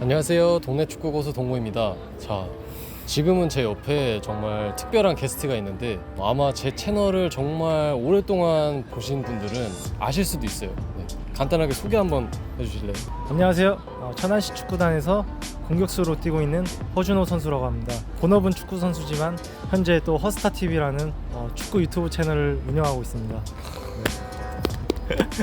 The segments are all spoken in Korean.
안녕하세요. 동네 축구 고수 동호입니다. 자, 지금은 제 옆에 정말 특별한 게스트가 있는데 아마 제 채널을 정말 오랫동안 보신 분들은 아실 수도 있어요. 네. 간단하게 소개 한번 해주실래요? 안녕하세요. 어, 천안시 축구단에서 공격수로 뛰고 있는 허준호 선수라고 합니다. 본업은 축구 선수지만 현재 또 허스타 TV라는 어, 축구 유튜브 채널을 운영하고 있습니다.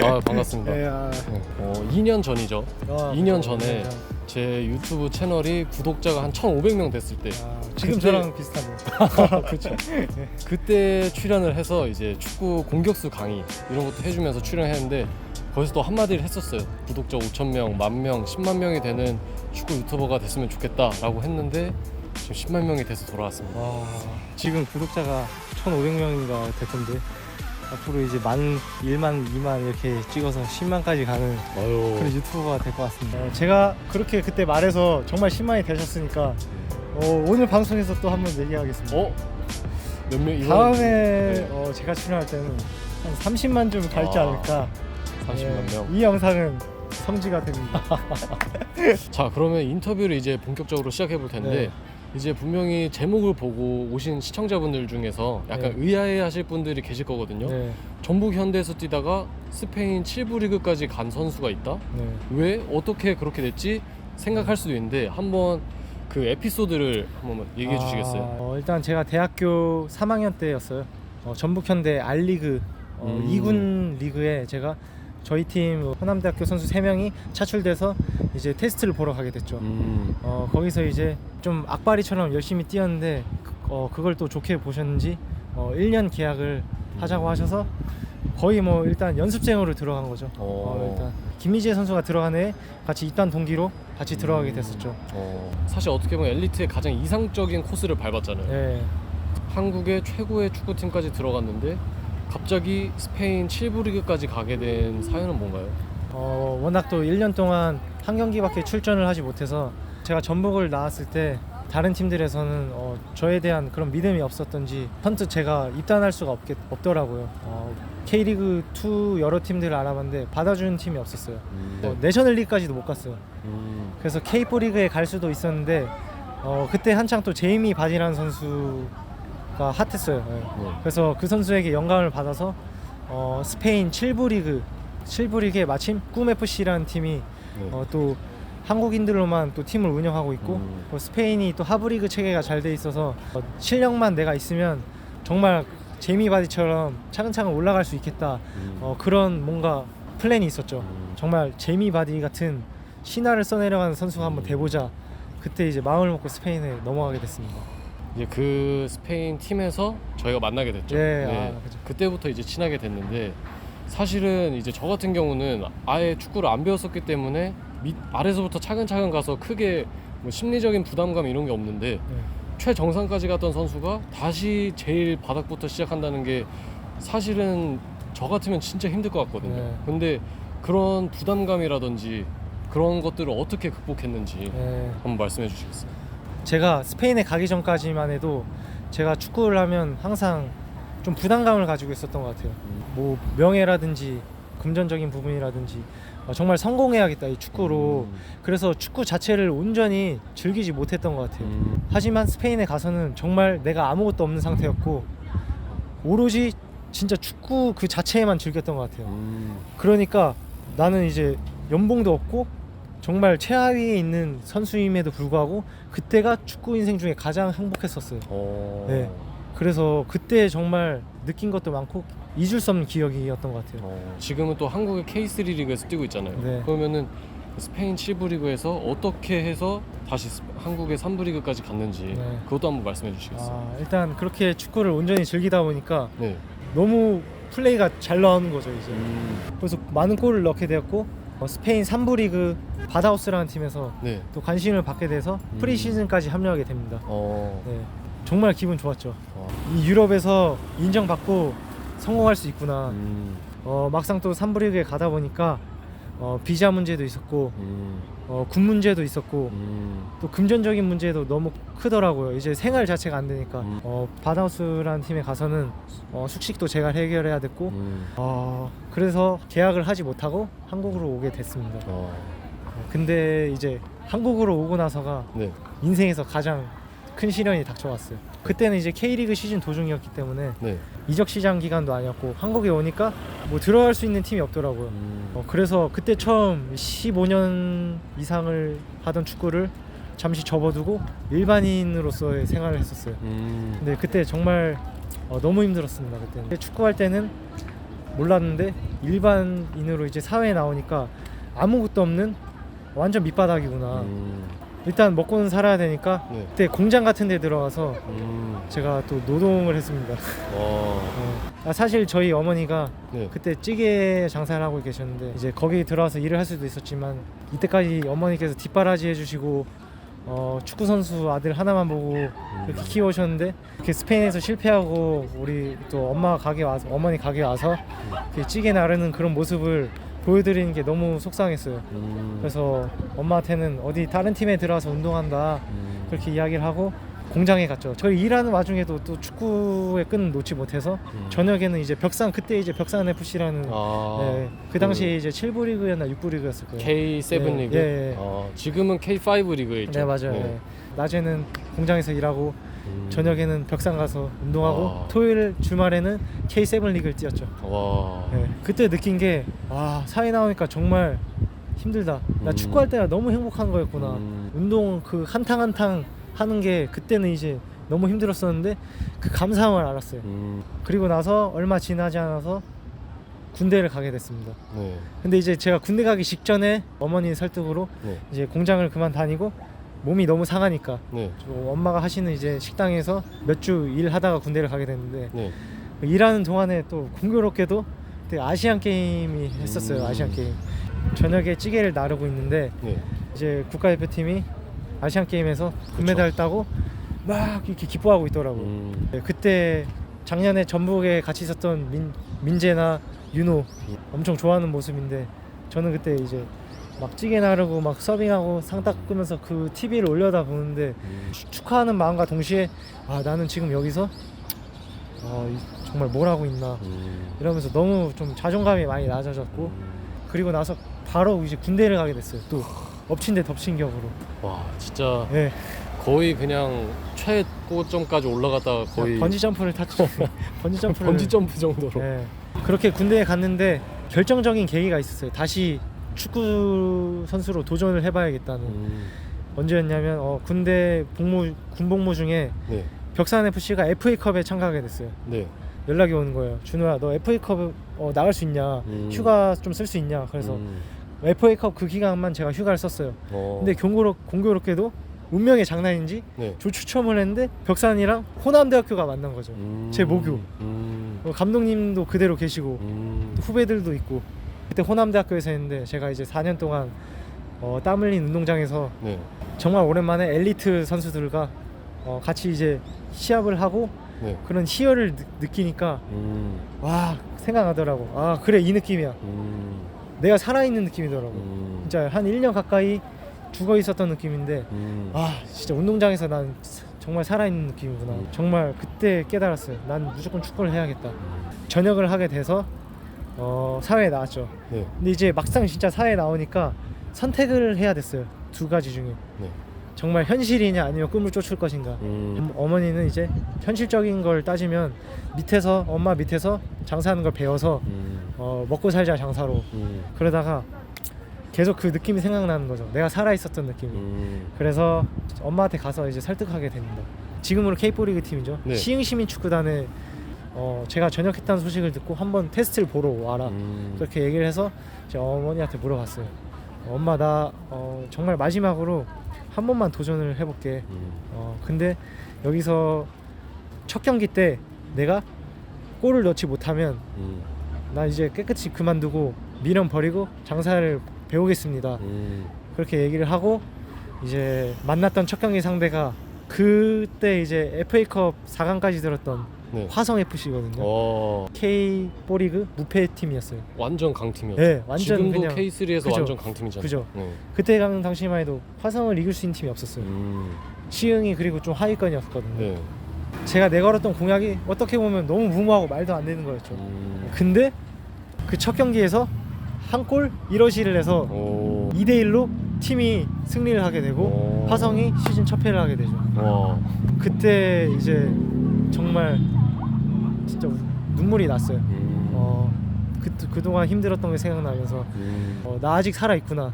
아 반갑습니다. 네, 아, 네. 어, 2년 전이죠. 아, 2년 어, 전에 네, 제 유튜브 채널이 구독자가 한 1,500명 됐을 때 아, 지금 그때- 저랑 비슷하네요. 그렇죠. 그때 출연을 해서 이제 축구 공격수 강의 이런 것도 해주면서 출연했는데 거기서 또 한마디를 했었어요. 구독자 5천 명, 만 명, 10만 명이 되는 축구 유튜버가 됐으면 좋겠다라고 했는데 지금 10만 명이 돼서 돌아왔습니다. 와, 지금 구독자가 1,500명인가 됐던데 앞으로 이제 만, 1만, 2만 이렇게 찍어서 10만까지 가는 아유, 그런 유튜버가 될 것 같습니다. 어, 제가 그렇게 그때 말해서 정말 10만이 되셨으니까 어, 오늘 방송에서 또 한번 얘기하겠습니다. 어? 몇 명? 다음에 네. 어, 제가 출연할 때는 한 30만 좀 갈지 아, 않을까. 30만 예, 명. 이 영상은 성지가 됩니다. 자 그러면 인터뷰를 이제 본격적으로 시작해 볼 텐데 네. 이제 분명히 제목을 보고 오신 시청자분들 중에서 약간 네. 의아해 하실 분들이 계실 거거든요. 네, 전북 현대에서 뛰다가 스페인 7부 리그까지 간 선수가 있다. 네. 왜 어떻게 그렇게 됐지 생각할 수도 있는데 한번 그 에피소드를 한번 얘기해 주시겠어요? 아, 어, 일단 제가 대학교 3학년 때였어요. 어, 전북 현대 R리그 어, 음. 2군 리그에 제가 저희 팀 호남대학교 선수 3명이 차출돼서 이제 테스트를 보러 가게 됐죠. 음. 어, 거기서 이제 좀 악바리처럼 열심히 뛰었는데 그, 어, 그걸 또 좋게 보셨는지 어, 1년 계약을 하자고 하셔서 거의 뭐 일단 연습생으로 들어간 거죠. 어, 일단 김희재 선수가 들어간 해 같이 입단 동기로 같이 들어가게 됐었죠. 어, 사실 어떻게 보면 엘리트의 가장 이상적인 코스를 밟았잖아요. 네. 한국의 최고의 축구팀까지 들어갔는데 갑자기 스페인 7부 리그까지 가게 된 사연은 뭔가요? 어, 워낙 또 1년 동안 한 경기밖에 출전을 하지 못해서 제가 전북을 나왔을 때 다른 팀들에서는 어, 저에 대한 그런 믿음이 없었던지 선뜻 제가 입단할 수가 없겠, 없더라고요. 어, K리그 2 여러 팀들을 알아봤는데 받아주는 팀이 없었어요. 어, 내셔널리그까지도 못 갔어요. 음. 그래서 K4 리그에 갈 수도 있었는데 어, 그때 한창 또 제이미 바디라는 선수가 핫했어요. 예. 네. 그래서 그 선수에게 영감을 받아서 어, 스페인 7부 리그 7부 리그에 마침 꿈 FC라는 팀이 네. 어, 또 한국인들로만 또 팀을 운영하고 있고 음. 또 스페인이 또 하브리그 체계가 잘 돼 있어서 어, 실력만 내가 있으면 정말 제이미 바디처럼 차근차근 올라갈 수 있겠다 음. 어, 그런 뭔가 플랜이 있었죠. 음. 정말 제이미 바디 같은 신화를 써내려가는 선수가 한번 돼보자. 그때 이제 마음을 먹고 스페인에 넘어가게 됐습니다. 이제 그 스페인 팀에서 저희가 만나게 됐죠. 네, 아, 그죠. 그때부터 이제 친하게 됐는데 사실은 이제 저 같은 경우는 아예 축구를 안 배웠었기 때문에 밑 아래서부터 차근차근 가서 크게 뭐 심리적인 부담감 이런 게 없는데 네. 최정상까지 갔던 선수가 다시 제일 바닥부터 시작한다는 게 사실은 저 같으면 진짜 힘들 것 같거든요. 네. 근데 그런 부담감이라든지 그런 것들을 어떻게 극복했는지 네. 한번 말씀해 주시겠어요? 제가 스페인에 가기 전까지만 해도 제가 축구를 하면 항상 좀 부담감을 가지고 있었던 것 같아요. 뭐 명예라든지 금전적인 부분이라든지 어, 정말 성공해야겠다 이 축구로. 음. 그래서 축구 자체를 온전히 즐기지 못했던 것 같아요. 음. 하지만 스페인에 가서는 정말 내가 아무것도 없는 상태였고 오로지 진짜 축구 그 자체에만 즐겼던 것 같아요. 음. 그러니까 나는 이제 연봉도 없고 정말 최하위에 있는 선수임에도 불구하고 그때가 축구 인생 중에 가장 행복했었어요. 어. 네. 그래서 그때 정말 느낀 것도 많고 잊을 수 없는 기억이었던 것 같아요. 어, 지금은 또 한국의 K3 리그에서 뛰고 있잖아요. 네. 그러면은 스페인 7부 리그에서 어떻게 해서 다시 스- 한국의 3부 리그까지 갔는지 네. 그것도 한번 말씀해 주시겠어요? 아, 일단 그렇게 축구를 온전히 즐기다 보니까 네. 너무 플레이가 잘 나오는 거죠 이제. 음. 그래서 많은 골을 넣게 되었고 어, 스페인 3부 리그 바다우스라는 팀에서 네. 또 관심을 받게 돼서 음. 프리시즌까지 합류하게 됩니다. 어. 네, 정말 기분 좋았죠. 어. 이 유럽에서 인정받고 성공할 수 있구나. 음. 어, 막상 또 3부 리그에 가다 보니까 어, 비자 문제도 있었고 음. 어, 군 문제도 있었고 음. 또 금전적인 문제도 너무 크더라고요. 이제 생활 자체가 안 되니까 음. 어, 바다우스라는 팀에 가서는 어, 숙식도 제가 해결해야 됐고 음. 어, 그래서 계약을 하지 못하고 한국으로 오게 됐습니다. 어. 근데 이제 한국으로 오고 나서가 네. 인생에서 가장 큰 시련이 닥쳐왔어요. 그때는 이제 K리그 시즌 도중이었기 때문에 네. 이적 시장 기간도 아니었고 한국에 오니까 뭐 들어갈 수 있는 팀이 없더라고요. 음. 어, 그래서 그때 처음 15년 이상을 하던 축구를 잠시 접어두고 일반인으로서의 생활을 했었어요. 음. 근데 그때 정말 어, 너무 힘들었습니다. 그때 축구할 때는 몰랐는데 일반인으로 이제 사회에 나오니까 아무것도 없는 완전 밑바닥이구나. 음. 일단 먹고는 살아야 되니까 네. 그때 공장 같은 데 들어가서 음. 제가 또 노동을 했습니다. 와. 어. 아, 사실 저희 어머니가 네. 그때 찌개 장사를 하고 계셨는데 이제 거기 들어와서 일을 할 수도 있었지만 이때까지 어머니께서 뒷바라지 해주시고 어, 축구 선수 아들 하나만 보고 이렇게 키워오셨는데 이렇게 스페인에서 실패하고 우리 또 엄마 가게 와서 어머니 가게 와서 이렇게 찌개 나르는 그런 모습을 보여드리는 게 너무 속상했어요. 음. 그래서 엄마한테는 어디 다른 팀에 들어와서 운동한다 음. 그렇게 이야기를 하고 공장에 갔죠. 저희 일하는 와중에도 또 축구의 끈 놓지 못해서 음. 저녁에는 이제 벽산 그때 이제 벽산 FC라는 아. 네, 그 당시 에 이제 7부 리그였나 6부 리그였을 거예요. K7 네, 리그. 예, 예. 아, 지금은 K5 리그에 있죠. 네 맞아요. 네. 낮에는 공장에서 일하고 음. 저녁에는 벽산 가서 운동하고 아. 토요일 주말에는 K7 리그를 뛰었죠. 와. 네. 그때 느낀 게아 사회 나오니까 정말 힘들다. 나 음. 축구할 때가 너무 행복한 거였구나. 음. 운동 그 한탕 한탕 하는 게 그때는 이제 너무 힘들었었는데 그 감사함을 알았어요. 음. 그리고 나서 얼마 지나지 않아서 군대를 가게 됐습니다. 네. 근데 이제 제가 군대 가기 직전에 어머니 설득으로 네. 이제 공장을 그만 다니고 몸이 너무 상하니까 네. 저 엄마가 하시는 이제 식당에서 몇 주 일하다가 군대를 가게 됐는데 네. 일하는 동안에 또 공교롭게도 그때 아시안 게임이 했었어요. 음. 아시안 게임. 저녁에 찌개를 나르고 있는데 네. 이제 국가대표팀이 아시안 게임에서 금메달 따고 막 이렇게 기뻐하고 있더라고. 요 음. 네, 그때 작년에 전북에 같이 있었던 민, 민재나 윤호 엄청 좋아하는 모습인데 저는 그때 이제 막 찌개 나르고 막 서빙하고 상 닦으면서 그 TV를 올려다 보는데 음. 축- 축하하는 마음과 동시에 아 나는 지금 여기서 어, 이- 정말 뭘 하고 있나 음. 이러면서 너무 좀 자존감이 많이 낮아졌고 음. 그리고 나서 바로 이제 군대를 가게 됐어요 또 엎친 데 덮친 격으로 와, 진짜 네, 거의 그냥 최고점까지 올라갔다가 거의 번지 점프를 탔죠 번지 점프를 번지 점프 정도로. 네. 그렇게 군대에 갔는데 결정적인 계기가 있었어요. 다시 축구 선수로 도전을 해봐야겠다는 음. 언제였냐면 어, 군대 복무 군 복무 중에 네. 벽산 FC가 FA컵에 참가하게 됐어요. 네. 연락이 오는 거예요. 준호야, 너 FA컵 어, 나갈 수 있냐? 음. 휴가 좀 쓸 수 있냐? 그래서 음. FA컵 그 기간만 제가 휴가를 썼어요. 어. 근데 공교롭, 공교롭게도 운명의 장난인지 네. 조추첨을 했는데 벽산이랑 호남대학교가 만난 거죠. 음. 제 모교. 음. 어, 감독님도 그대로 계시고 음. 후배들도 있고 그때 호남대학교에서 했는데 제가 이제 4년 동안 어, 땀 흘린 운동장에서 네. 정말 오랜만에 엘리트 선수들과 어, 같이 이제 시합을 하고 네. 그런 희열을 느, 느끼니까 음. 와 생각나더라고 아 그래 이 느낌이야 음. 내가 살아있는 느낌이더라고 음. 진짜 한 1년 가까이 죽어 있었던 느낌인데 음. 아 진짜 운동장에서 난 정말 살아있는 느낌이구나 음. 정말 그때 깨달았어요 난 무조건 축구를 해야겠다 전역을 하게 돼서 어, 사회에 나왔죠 네. 근데 이제 막상 진짜 사회에 나오니까 선택을 해야 됐어요. 두 가지 중에 네. 정말 현실이냐 아니면 꿈을 쫓을 것인가. 음. 어머니는 이제 현실적인 걸 따지면 밑에서 엄마 밑에서 장사하는 걸 배워서 음. 어, 먹고 살자 장사로 음. 그러다가 계속 그 느낌이 생각나는 거죠. 내가 살아 있었던 느낌이. 음. 그래서 엄마한테 가서 이제 설득하게 됩니다. 지금으로 K4 리그 팀이죠. 네. 시흥시민 축구단에 어, 제가 전역했다는 소식을 듣고 한번 테스트를 보러 와라. 음. 그렇게 얘기를 해서 제 어머니한테 물어봤어요. 엄마 나 어, 정말 마지막으로 한 번만 도전을 해볼게. 음. 어, 근데 여기서 첫 경기 때 내가 골을 넣지 못하면 음. 나 이제 깨끗이 그만두고 미련 버리고 장사를 배우겠습니다. 음. 그렇게 얘기를 하고 이제 만났던 첫 경기 상대가 그때 이제 FA컵 4강까지 들었던 네. 화성 FC거든요. 어. K 포리그 무패 팀이었어요. 완전 강팀이었죠. 네, 완전 지금도 그냥 K3에서 그죠. 완전 강팀이잖아요. 그죠. 네. 그때 강 당시만 해도 화성을 이길 수 있는 팀이 없었어요. 음. 시흥이 그리고 좀 하위권이었거든요. 네. 제가 내걸었던 공약이 어떻게 보면 너무 무모하고 말도 안 되는 거였죠. 음. 근데 그 첫 경기에서 한 골 1어시를 해서 오. 2대 1로 팀이 승리를 하게 되고 오. 화성이 시즌 첫 패를 하게 되죠. 와. 그때 그때 이제 정말 진짜 눈물이 났어요. 음. 어, 그, 그동안 힘들었던 게 생각나면서 음. 어, 나 아직 살아있구나.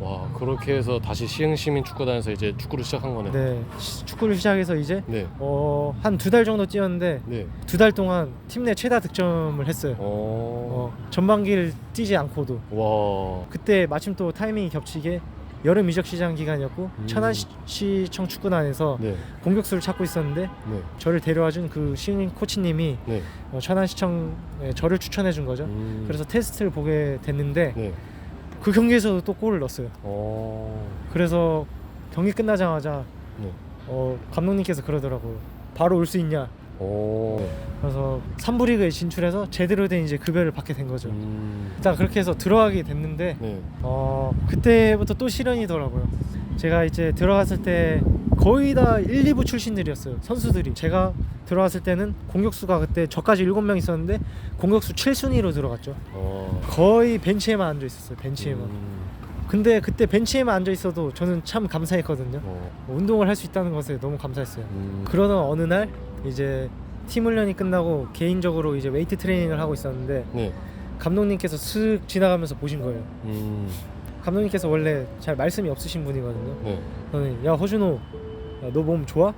와 그렇게 해서 다시 시흥시민 축구단에서 이제 축구를 시작한 거네. 네, 시- 축구를 시작해서 이제 네. 어, 한 두 달 정도 뛰었는데 네. 두 달 동안 팀 내 최다 득점을 했어요. 어. 어, 전반기를 뛰지 않고도 와. 그때 마침 또 타이밍이 겹치게 여름 이적 시장 기간이었고 음. 천안시청 축구단에서 네. 공격수를 찾고 있었는데 네. 저를 데려와준 그 신인 코치님이 네. 어, 천안시청에 저를 추천해 준 거죠. 음. 그래서 테스트를 보게 됐는데 네. 그 경기에서도 또 골을 넣었어요. 어. 그래서 경기 끝나자마자 네. 어, 감독님께서 그러더라고요. 바로 올 수 있냐? 오. 그래서 3부 리그에 진출해서 제대로 된 이제 급여를 받게 된 거죠. 음. 일단 그렇게 해서 들어가게 됐는데 네. 어, 그때부터 또 시련이더라고요. 제가 이제 들어갔을 때 거의 다 1, 2부 출신들이었어요. 선수들이. 제가 들어갔을 때는 공격수가 그때 저까지 7명 있었는데 공격수 7순위로 들어갔죠. 어. 거의 벤치에만 앉아 있었어요. 벤치에만. 음. 근데 그때 벤치에만 앉아 있어도 저는 참 감사했거든요. 어. 운동을 할 수 있다는 것에 너무 감사했어요. 음. 그러던 어느 날 이제 팀 훈련이 끝나고 개인적으로 이제 웨이트 트레이닝을 하고 있었는데 네. 감독님께서 슥 지나가면서 보신 거예요. 음. 감독님께서 원래 잘 말씀이 없으신 분이거든요. 네. 저는 야 허준호, 너 몸 좋아?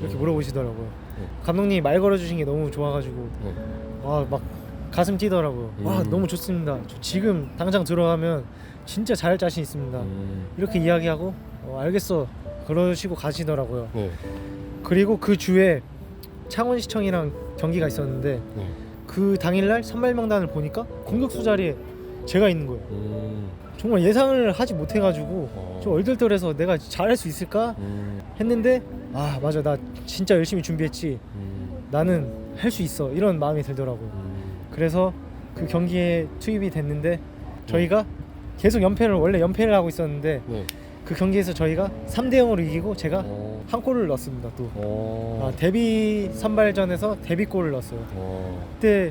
이렇게 음. 물어보시더라고요. 네. 감독님이 말 걸어주신 게 너무 좋아가지고 네. 와막 가슴 뛰더라고요. 와 음. 너무 좋습니다. 저 지금 당장 들어가면 진짜 잘할 자신 있습니다. 음. 이렇게 이야기하고 어, 알겠어 그러시고 가시더라고요. 네. 그리고 그 주에 창원시청이랑 경기가 있었는데 네. 그 당일날 선발 명단을 보니까 공격수 자리에 제가 있는 거예요. 음. 정말 예상을 하지 못해가지고 어. 좀 얼떨떨해서 내가 잘할 수 있을까 음. 했는데 아 맞아 나 진짜 열심히 준비했지 음. 나는 할 수 있어 이런 마음이 들더라고요. 음. 그래서 그 경기에 투입이 됐는데 저희가 계속 연패를 원래 연패를 하고 있었는데 네. 그 경기에서 저희가 3대 0으로 이기고 제가 어. 한 골을 넣었습니다 또. 어. 아, 데뷔 선발전에서 데뷔골을 넣었어요. 어. 그때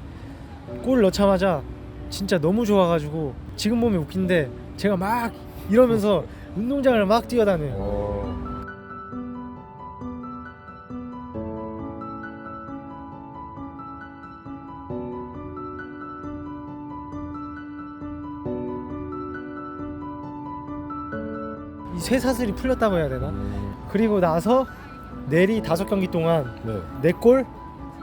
골 넣자마자 진짜 너무 좋아가지고 지금 보면 웃긴데 제가 막 이러면서 운동장을 막 뛰어다녀요. 어. 쇠사슬이 풀렸다고 해야 되나? 음. 그리고 나서 내리 다섯 경기 동안 네. 네골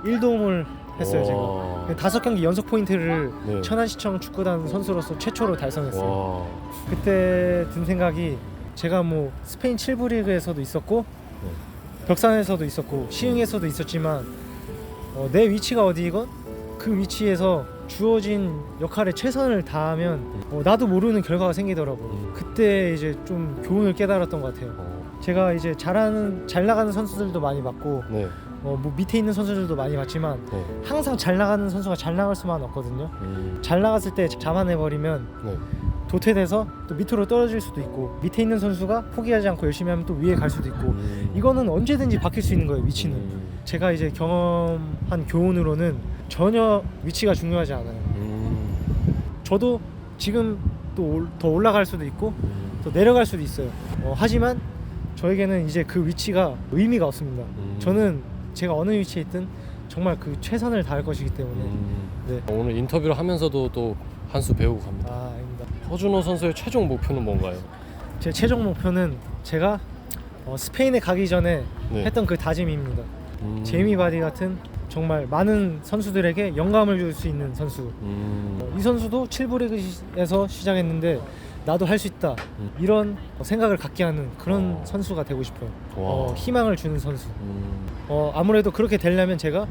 1도움을 했어요 제가. 와. 다섯 경기 연속 포인트를 네. 천안시청 축구단 선수로서 최초로 달성했어요. 와. 그때 든 생각이 제가 뭐 스페인 7부 리그에서도 있었고 네. 벽산에서도 있었고 시흥에서도 있었지만 어, 내 위치가 어디이건 그 위치에서 주어진 역할에 최선을 다하면 어, 나도 모르는 결과가 생기더라고요. 음. 그때 이제 좀 교훈을 깨달았던 것 같아요. 어. 제가 이제 잘하는 잘 나가는 선수들도 많이 봤고 네. 어, 뭐 밑에 있는 선수들도 많이 봤지만 네. 항상 잘 나가는 선수가 잘 나갈 수만 없거든요. 음. 잘 나갔을 때 자만해 버리면 네. 도태돼서 또 밑으로 떨어질 수도 있고 밑에 있는 선수가 포기하지 않고 열심히 하면 또 위에 갈 수도 있고 음. 이거는 언제든지 바뀔 수 있는 거예요 위치는 음. 제가 이제 경험한 교훈으로는 전혀 위치가 중요하지 않아요 음. 저도 지금 또 더 올라갈 수도 있고 음. 또 내려갈 수도 있어요 어, 하지만 저에게는 이제 그 위치가 의미가 없습니다 음. 저는 제가 어느 위치에 있든 정말 그 최선을 다할 것이기 때문에 음. 네. 오늘 인터뷰를 하면서도 또 한 수 배우고 갑니다. 아 아닙니다 허준호 선수의 최종 목표는 뭔가요? 제 최종 목표는 제가 어, 스페인에 가기 전에 네. 했던 그 다짐입니다. 음. 제이미 바디 같은 정말 많은 선수들에게 영감을 줄 수 있는 선수. 음. 어, 이 선수도 7부 리그에서 시작했는데 나도 할 수 있다. 음. 이런 어, 생각을 갖게 하는 그런 어. 선수가 되고 싶어요. 와. 어, 희망을 주는 선수. 음. 어, 아무래도 그렇게 되려면 제가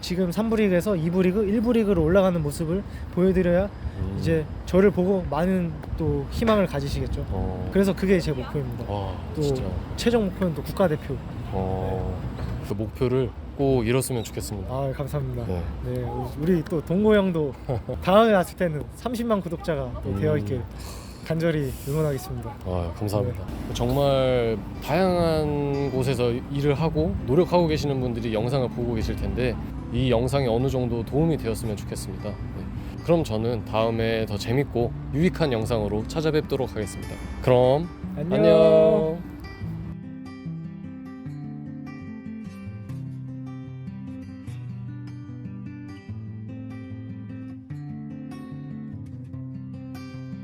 지금 3부 리그에서 2부 리그, 1부 리그로 올라가는 모습을 보여드려야 음. 이제 저를 보고 많은 또 희망을 가지시겠죠. 어. 그래서 그게 제 목표입니다. 와 또 진짜. 최종 목표는 또 국가대표. 어. 그 목표를 꼭 이뤘으면 좋겠습니다. 아 감사합니다. 네. 네, 우리 또 동고 형도 다음에 왔을 때는 30만 구독자가 또 음. 되어 있길 간절히 응원하겠습니다. 아 감사합니다. 정말 다양한 곳에서 일을 하고 노력하고 계시는 분들이 영상을 보고 계실 텐데 이 영상이 어느 정도 도움이 되었으면 좋겠습니다. 네. 그럼 저는 다음에 더 재밌고 유익한 영상으로 찾아뵙도록 하겠습니다. 그럼 안녕. 안녕.